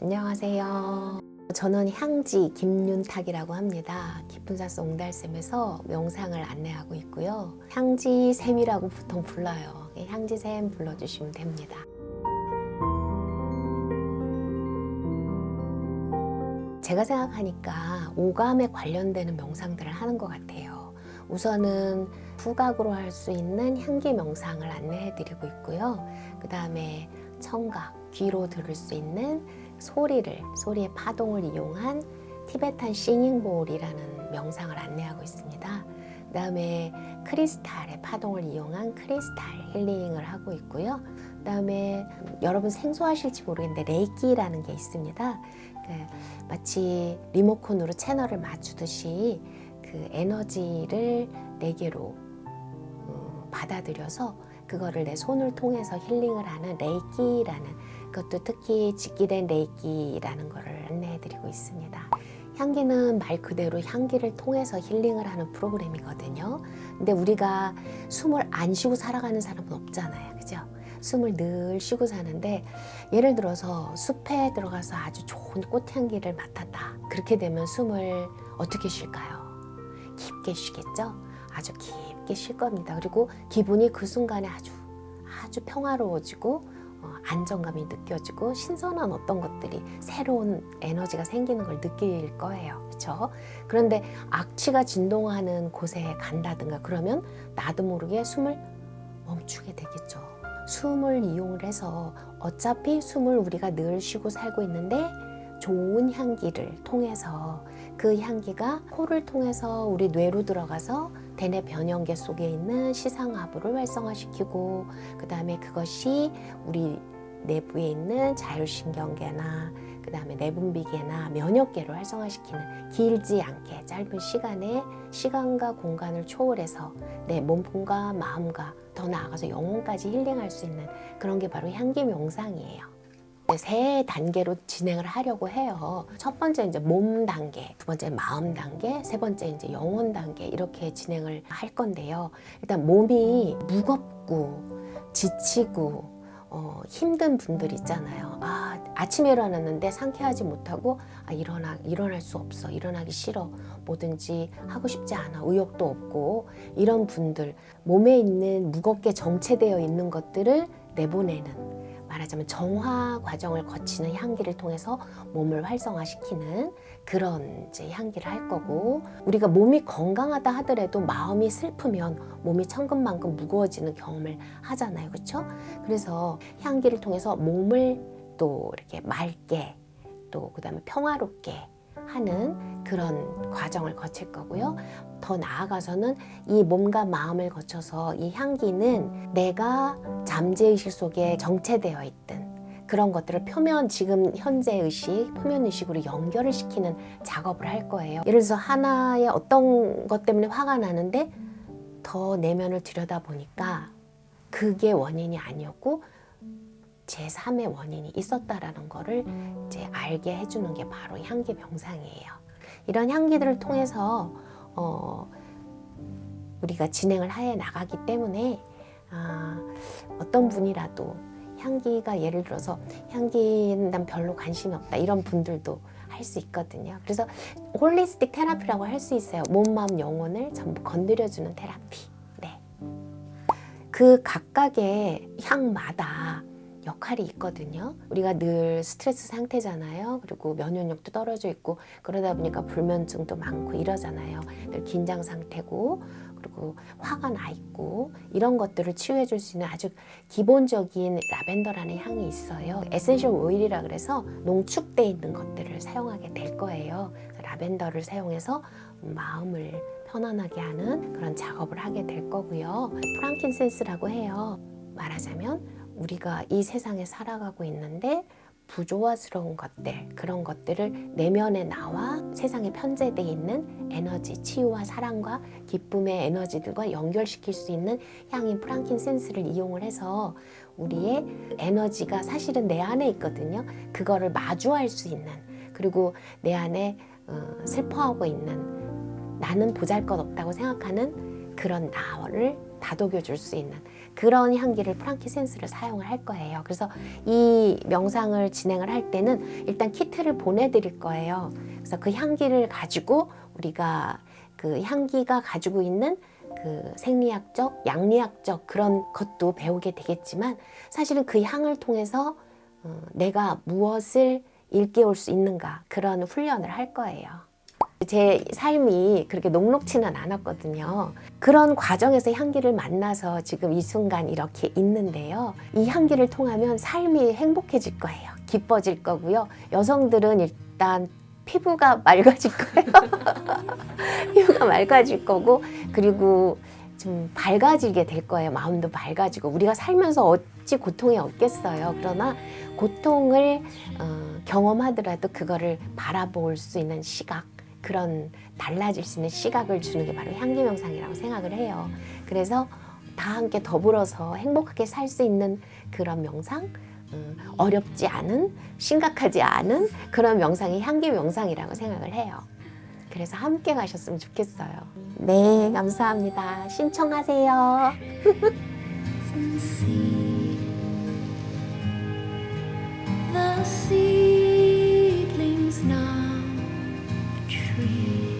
안녕하세요. 저는 향지 김윤탁이라고 합니다. 깊은사스 옹달샘에서 명상을 안내하고 있고요. 향지샘이라고 보통 불러요. 향지샘 불러주시면 됩니다. 제가 생각하니까 오감에 관련되는 명상들을 하는 것 같아요. 우선은 후각으로 할 수 있는 향기 명상을 안내해 드리고 있고요. 그 다음에 청각, 귀로 들을 수 있는 소리를, 소리의 파동을 이용한 티베탄 싱잉볼이라는 명상을 안내하고 있습니다. 그 다음에 크리스탈의 파동을 이용한 크리스탈 힐링을 하고 있고요. 그 다음에 여러분 생소하실지 모르겠는데 레이키라는 게 있습니다. 그 마치 리모컨으로 채널을 맞추듯이 그 에너지를 네 개로 어, 받아들여서 그거를 내 손을 통해서 힐링을 하는 레이키라는 그것도 특히 직기된 레이키라는 거를 안내해드리고 있습니다. 향기는 말 그대로 향기를 통해서 힐링을 하는 프로그램이거든요. 근데 우리가 숨을 안 쉬고 살아가는 사람은 없잖아요. 그죠? 숨을 늘 쉬고 사는데 예를 들어서 숲에 들어가서 아주 좋은 꽃향기를 맡았다. 그렇게 되면 숨을 어떻게 쉴까요? 깊게 쉬겠죠? 아주 깊게 쉴 겁니다. 그리고 기분이 그 순간에 아주 아주 평화로워지고 어, 안정감이 느껴지고 신선한 어떤 것들이 새로운 에너지가 생기는 걸 느낄 거예요. 그렇죠? 그런데 악취가 진동하는 곳에 간다든가 그러면 나도 모르게 숨을 멈추게 되겠죠. 숨을 이용을 해서 어차피 숨을 우리가 늘 쉬고 살고 있는데 좋은 향기를 통해서 그 향기가 코를 통해서 우리 뇌로 들어가서 대뇌 변형계 속에 있는 시상하부를 활성화시키고 그 다음에 그것이 우리 내부에 있는 자율신경계나 그 다음에 내분비계나 면역계를 활성화시키는 길지 않게 짧은 시간에 시간과 공간을 초월해서 내 몸과 마음과 더 나아가서 영혼까지 힐링할 수 있는 그런 게 바로 향기 명상이에요. 네, 세 단계로 진행을 하려고 해요. 첫 번째 이제 몸 단계, 두 번째 마음 단계, 세 번째 이제 영혼 단계 이렇게 진행을 할 건데요. 일단 몸이 무겁고 지치고 어, 힘든 분들 있잖아요. 아, 아침에 일어났는데 상쾌하지 못하고 아, 일어나 일어날 수 없어. 일어나기 싫어. 뭐든지 하고 싶지 않아. 의욕도 없고 이런 분들 몸에 있는 무겁게 정체되어 있는 것들을 내보내는 말하자면 정화 과정을 거치는 향기를 통해서 몸을 활성화시키는 그런 이제 향기를 할 거고 우리가 몸이 건강하다 하더라도 마음이 슬프면 몸이 천근만근 무거워지는 경험을 하잖아요. 그렇죠? 그래서 향기를 통해서 몸을 또 이렇게 맑게 또 그다음에 평화롭게 하는 그런 과정을 거칠 거고요. 더 나아가서는 이 몸과 마음을 거쳐서 이 향기는 내가 잠재의식 속에 정체되어 있든 그런 것들을 표면 지금 현재 의식, 표면 의식으로 연결을 시키는 작업을 할 거예요. 예를 들어서 하나의 어떤 것 때문에 화가 나는데 더 내면을 들여다 보니까 그게 원인이 아니었고 제3의 원인이 있었다라는 거를 이제 알게 해주는 게 바로 향기 명상이에요. 이런 향기들을 통해서 어, 우리가 진행을 해 나가기 때문에 아, 어떤 분이라도 향기가 예를 들어서 향기는 난 별로 관심이 없다 이런 분들도 할 수 있거든요. 그래서 홀리스틱 테라피라고 할 수 있어요. 몸, 마음, 영혼을 전부 건드려주는 테라피. 네. 그 각각의 향마다 역할이 있거든요. 우리가 늘 스트레스 상태잖아요. 그리고 면역력도 떨어져 있고 그러다 보니까 불면증도 많고 이러잖아요. 늘 긴장 상태고 그리고 화가 나 있고 이런 것들을 치유해 줄 수 있는 아주 기본적인 라벤더라는 향이 있어요. 에센셜 오일이라 그래서 농축돼 있는 것들을 사용하게 될 거예요. 라벤더를 사용해서 마음을 편안하게 하는 그런 작업을 하게 될 거고요. 프랑킨센스라고 해요. 말하자면 우리가 이 세상에 살아가고 있는데 부조화스러운 것들 그런 것들을 내면에 나와 세상에 편재되어 있는 에너지 치유와 사랑과 기쁨의 에너지들과 연결시킬 수 있는 향인 프랑킨센스를 이용을 해서 우리의 에너지가 사실은 내 안에 있거든요. 그거를 마주할 수 있는 그리고 내 안에 어, 슬퍼하고 있는 나는 보잘것없다고 생각하는 그런 나를 다독여 줄 수 있는 그런 향기를 프랑키센스를 사용을 할 거예요. 그래서 이 명상을 진행을 할 때는 일단 키트를 보내드릴 거예요. 그래서 그 향기를 가지고 우리가 그 향기가 가지고 있는 그 생리학적, 양리학적 그런 것도 배우게 되겠지만 사실은 그 향을 통해서 어, 내가 무엇을 일깨울 수 있는가 그런 훈련을 할 거예요. 제 삶이 그렇게 녹록지는 않았거든요. 그런 과정에서 향기를 만나서 지금 이 순간 이렇게 있는데요. 이 향기를 통하면 삶이 행복해질 거예요. 기뻐질 거고요. 여성들은 일단 피부가 맑아질 거예요. 피부가 맑아질 거고, 그리고 좀 밝아지게 될 거예요. 마음도 밝아지고. 우리가 살면서 어찌 고통이 없겠어요. 그러나 고통을 어, 경험하더라도 그거를 바라볼 수 있는 시각, 그런 달라질 수 있는 시각을 주는 게 바로 향기 명상이라고 생각을 해요. 그래서 다 함께 더불어서 행복하게 살 수 있는 그런 명상, 음, 어렵지 않은, 심각하지 않은 그런 명상이 향기 명상이라고 생각을 해요. 그래서 함께 가셨으면 좋겠어요. 네, 감사합니다. 신청하세요. free.